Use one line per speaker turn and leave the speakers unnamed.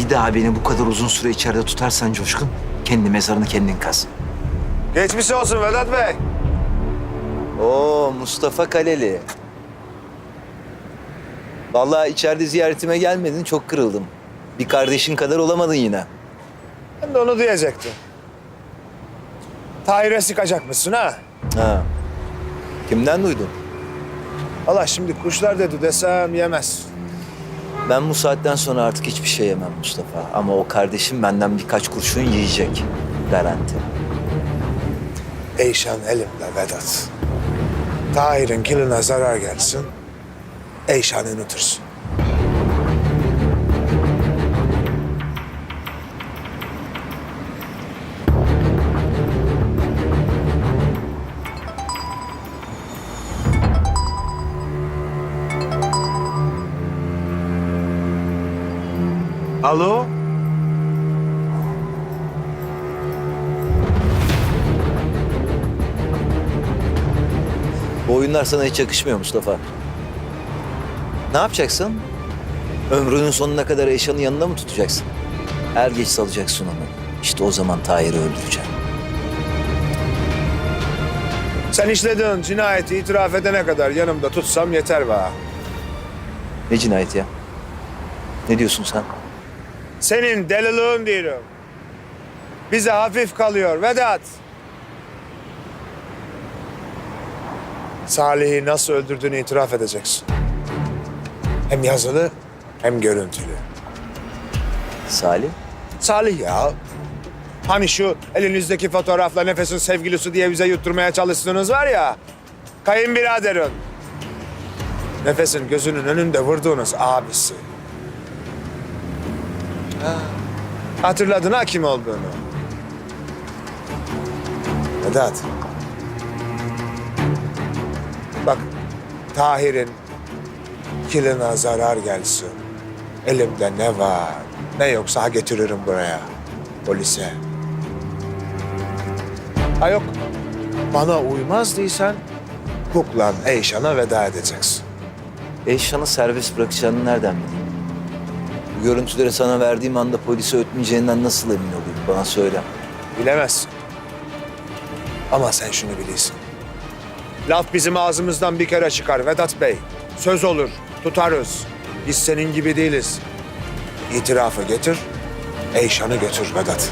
Bir daha beni bu kadar uzun süre içeride tutarsan Coşkun, kendi mezarını kendin kaz.
Geçmiş olsun Vedat Bey.
Oo Mustafa Kaleli. Vallahi içeride ziyaretime gelmedin, çok kırıldım. Bir kardeşin kadar olamadın yine.
Ben de onu diyecektim. Tahir'e sıkacakmışsın ha.
Ha. Kimden duydun?
Allah şimdi kuşlar dedi desem yemez.
Ben bu saatten sonra artık hiçbir şey yemem Mustafa. Ama o kardeşim benden birkaç kurşun yiyecek. Garanti.
Eyşan elimde Vedat. Tahir'in kiline zarar gelsin. Eyşan'ı unutursun. Alo?
Bu oyunlar sana hiç yakışmıyor Mustafa. Ne yapacaksın? Ömrünün sonuna kadar Eşan'ın yanında mı tutacaksın? Er geç salacaksın onu. İşte o zaman Tahir'i öldüreceğim.
Sen işlediğin cinayeti itiraf edene kadar yanımda tutsam yeter bana.
Ne cinayet ya? Ne diyorsun sen?
Senin deliliğin diyorum. Bize hafif kalıyor Vedat. Salih'i nasıl öldürdüğünü itiraf edeceksin. Hem yazılı hem görüntülü.
Salih?
Salih ya. Hani şu elinizdeki fotoğrafla nefesin sevgilisi diye bize yutturmaya çalıştığınız var ya. Kayınbiraderin. Nefesin gözünün önünde vurduğunuz abisi. Ha, Hatırladın ha kim olduğunu. Vedat. Bak Tahir'in kiline zarar gelsin. Elimde ne var ne yoksa getiririm buraya. Polise. Ha yok. Bana uymaz değilsen kuklan Eyşan'a veda edeceksin.
Eşan'ı serbest bırakacağını nereden bileyim? Görüntüleri sana verdiğim anda polise ötmeyeceğinden nasıl emin olayım? Bana söyle.
Bilemezsin. Ama sen şunu bilirsin. Laf bizim ağzımızdan bir kere çıkar Vedat Bey. Söz olur, tutarız. Biz senin gibi değiliz. İtirafı getir, Eyşan'ı götür Vedat.